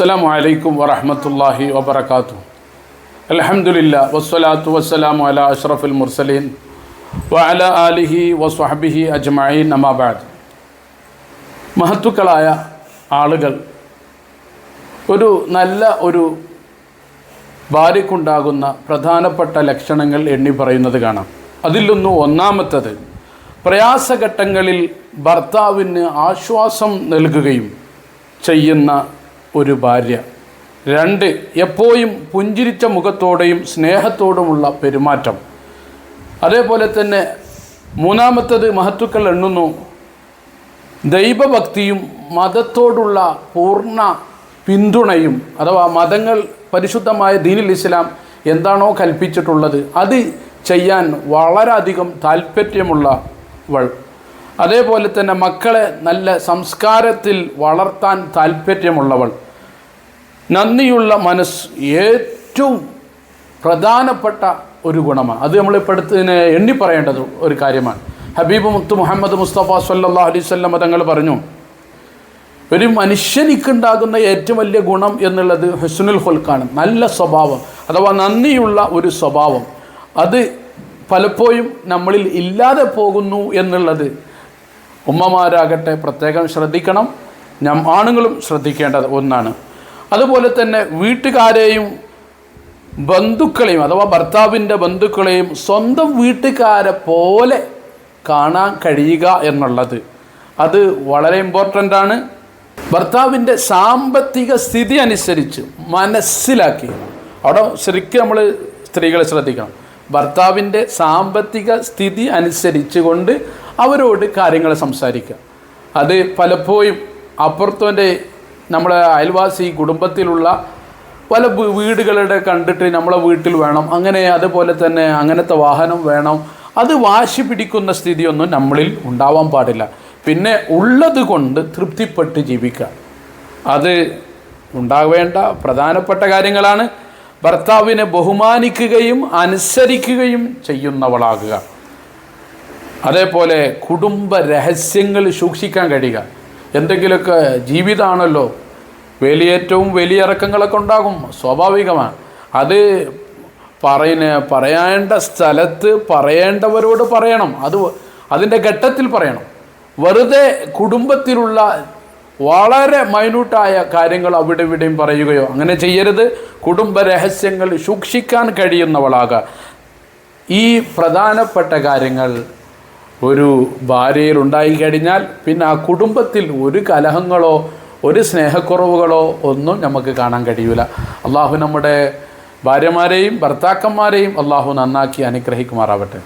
അസ്സലാമു അലൈക്കും വറഹമത്തല്ലാഹി വബർക്കാത്തു അലഹമുല്ല വസ്സലാത്തു വസ്സലാമു അല അഷ്റഫുൽ മുർസലീൻ വഅല ആലിഹി വസ്വഹബിഹി അജ്മഈൻ അമാബാദ് മഹത്തുക്കളായ ആളുകൾ ഒരു നല്ല ഒരു ഭാര്യക്കുണ്ടാകുന്ന പ്രധാനപ്പെട്ട ലക്ഷണങ്ങൾ എണ്ണി പറയുന്നത് കാണാം. അതിലൊന്നു ഒന്നാമത്തത് പ്രയാസഘട്ടങ്ങളിൽ ഭർത്താവിന് ആശ്വാസം നൽകുകയും ചെയ്യുന്ന ഒരു ഭാര്യ. രണ്ട് എപ്പോഴും പുഞ്ചിരിച്ച മുഖത്തോടെയും സ്നേഹത്തോടുമുള്ള പെരുമാറ്റം. അതേപോലെ തന്നെ മൂന്നാമത്തത് മഹത്തുക്കൾ എണ്ണുന്നു. ദൈവഭക്തിയും മതത്തോടുള്ള പൂർണ പിന്തുണയും അഥവാ മതങ്ങൾ പരിശുദ്ധമായ ദീനിൽ ഇസ്ലാം എന്താണോ കൽപ്പിച്ചിട്ടുള്ളത് അത് ചെയ്യാൻ വളരെയധികം താല്പര്യമുള്ളവൾ അതേപോലെ തന്നെ മക്കളെ നല്ല സംസ്കാരത്തിൽ വളർത്താൻ താല്പര്യമുള്ളവൾ. നന്ദിയുള്ള മനസ്സ് ഏറ്റവും പ്രധാനപ്പെട്ട ഒരു ഗുണമാണ്. അത് എടുത്തതിനെ എടുത്തതിന് എണ്ണി പറയേണ്ടത് ഒരു കാര്യമാണ്. ഹബീബ് മുത്ത് മുഹമ്മദ് മുസ്തഫ സല്ലാ അലൈവല്ലം തങ്ങൾ പറഞ്ഞു ഒരു മനുഷ്യനിക്കുണ്ടാകുന്ന ഏറ്റവും വലിയ ഗുണം എന്നുള്ളത് ഹുസ്നുൽ ഹുൽക്കാണ് നല്ല സ്വഭാവം അഥവാ നന്ദിയുള്ള ഒരു സ്വഭാവം. അത് പലപ്പോഴും നമ്മളിൽ ഇല്ലാതെ പോകുന്നു എന്നുള്ളത് ഉമ്മമാരാകട്ടെ പ്രത്യേകം ശ്രദ്ധിക്കണം. ഞാൻ ആണുങ്ങളും ശ്രദ്ധിക്കേണ്ടത് ഒന്നാണ്. അതുപോലെ തന്നെ വീട്ടുകാരെയും ബന്ധുക്കളെയും അഥവാ ഭർത്താവിന്റെ ബന്ധുക്കളെയും സ്വന്തം വീട്ടുകാരെ പോലെ കാണാൻ കഴിയുക എന്നുള്ളത് അത് വളരെ ഇമ്പോർട്ടന്റ് ആണ്. ഭർത്താവിന്റെ സാമ്പത്തിക സ്ഥിതി അനുസരിച്ച് മനസ്സിലാക്കി. അവിടെ ശരിക്കും നമ്മൾ സ്ത്രീകളെ ശ്രദ്ധിക്കണം. ഭർത്താവിന്റെ സാമ്പത്തിക സ്ഥിതി അനുസരിച്ച് കൊണ്ട് അവരോട് കാര്യങ്ങൾ സംസാരിക്കുക. അത് പലപ്പോഴും അപ്പുറത്തവന്റെ നമ്മുടെ അയൽവാസി കുടുംബത്തിലുള്ള പല വീടുകളുടെ കണ്ടിട്ട് നമ്മളെ വീട്ടിൽ വേണം. അങ്ങനെ അതുപോലെ തന്നെ അങ്ങനത്തെ വാഹനം വേണം. അത് വാശി പിടിക്കുന്ന സ്ഥിതിയൊന്നും നമ്മളിൽ ഉണ്ടാവാൻ പാടില്ല. പിന്നെ ഉള്ളത് കൊണ്ട് തൃപ്തിപ്പെട്ട് ജീവിക്കുക. അത് ഉണ്ടാവേണ്ട പ്രധാനപ്പെട്ട കാര്യങ്ങളാണ്. ഭർത്താവിനെ ബഹുമാനിക്കുകയും അനുസരിക്കുകയും ചെയ്യുന്നവളാകുക. അതേപോലെ കുടുംബ രഹസ്യങ്ങൾ സൂക്ഷിക്കാൻ കഴിയുക. എന്തെങ്കിലുമൊക്കെ ജീവിതമാണല്ലോ വലിയേറ്റവും വലിയ ഇറക്കങ്ങളൊക്കെ ഉണ്ടാകും സ്വാഭാവികമാണ്. അത് പറയുന്ന പറയേണ്ട സ്ഥലത്ത് പറയേണ്ടവരോട് പറയണം. അത് അതിന്റെ ഘട്ടത്തിൽ പറയണം. വെറുതെ കുടുംബത്തിലുള്ള വളരെ മൈന്യൂട്ടായ കാര്യങ്ങൾ അവിടെ ഇവിടെയും പറയുകയോ അങ്ങനെ ചെയ്യരുത്. കുടുംബ രഹസ്യങ്ങൾ സൂക്ഷിക്കാൻ കഴിയുന്നവളാകുക ഈ പ്രധാനപ്പെട്ട കാര്യങ്ങൾ ഒരു ഭാര്യയിൽ ഉണ്ടായിക്കഴിഞ്ഞാൽ പിന്നെ ആ കുടുംബത്തിൽ ഒരു കലഹങ്ങളോ ഒരു സ്നേഹക്കുറവുകളോ ഒന്നും നമുക്ക് കാണാൻ കഴിയൂല. അള്ളാഹു നമ്മുടെ ഭാര്യമാരെയും ഭർത്താക്കന്മാരെയും അള്ളാഹു നന്നാക്കി അനുഗ്രഹിക്കുമാറാവട്ടെ.